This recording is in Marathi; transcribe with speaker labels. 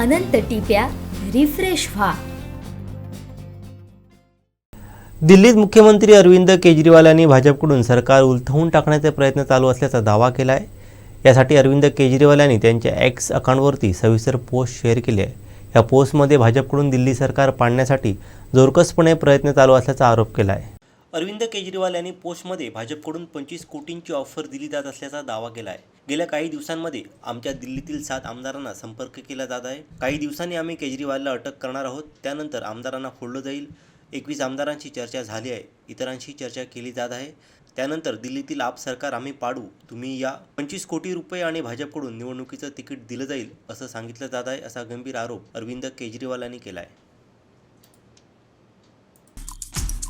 Speaker 1: अनंत टिप्या रिफ्रेश व्हा.
Speaker 2: दिल्लीत मुख्यमंत्री अरविंद केजरीवाल यांनी भाजपकडून सरकार उलथवून टाकण्याचे प्रयत्न चालू असल्याचा दावा केला आहे यासाठी अरविंद केजरीवाल यांनी त्यांच्या एक्स अकाउंटवरती सविस्तर पोस्ट शेअर केली आहे. या पोस्टमध्ये भाजपकडून दिल्ली सरकार पाडण्यासाठी जोरकसपणे प्रयत्न चालू असल्याचा आरोप केला आहे अरविंद केजरीवाल यांनी पोस्टमध्ये भाजपकडून पंचवीस कोटींची ऑफर दिली जात असल्याचा दावा केला आहे गेल्या काही दिवसांमध्ये आमच्या दिल्लीतील सात आमदारांना संपर्क केला जात आहे. काही दिवसांनी आम्ही केजरीवालला अटक करणार आहोत. त्यानंतर आमदारांना फोडलं जाईल. एकवीस आमदारांची चर्चा झाली आहे. इतरांशी चर्चा केली जात आहे. त्यानंतर दिल्लीतील आप सरकार आम्ही पाडू. तुम्ही या पंचवीस कोटी रुपये आणि भाजपकडून निवडणुकीचं तिकीट दिलं जाईल असं सांगितलं जात आहे असा गंभीर आरोप अरविंद केजरीवाल यांनी केला आहे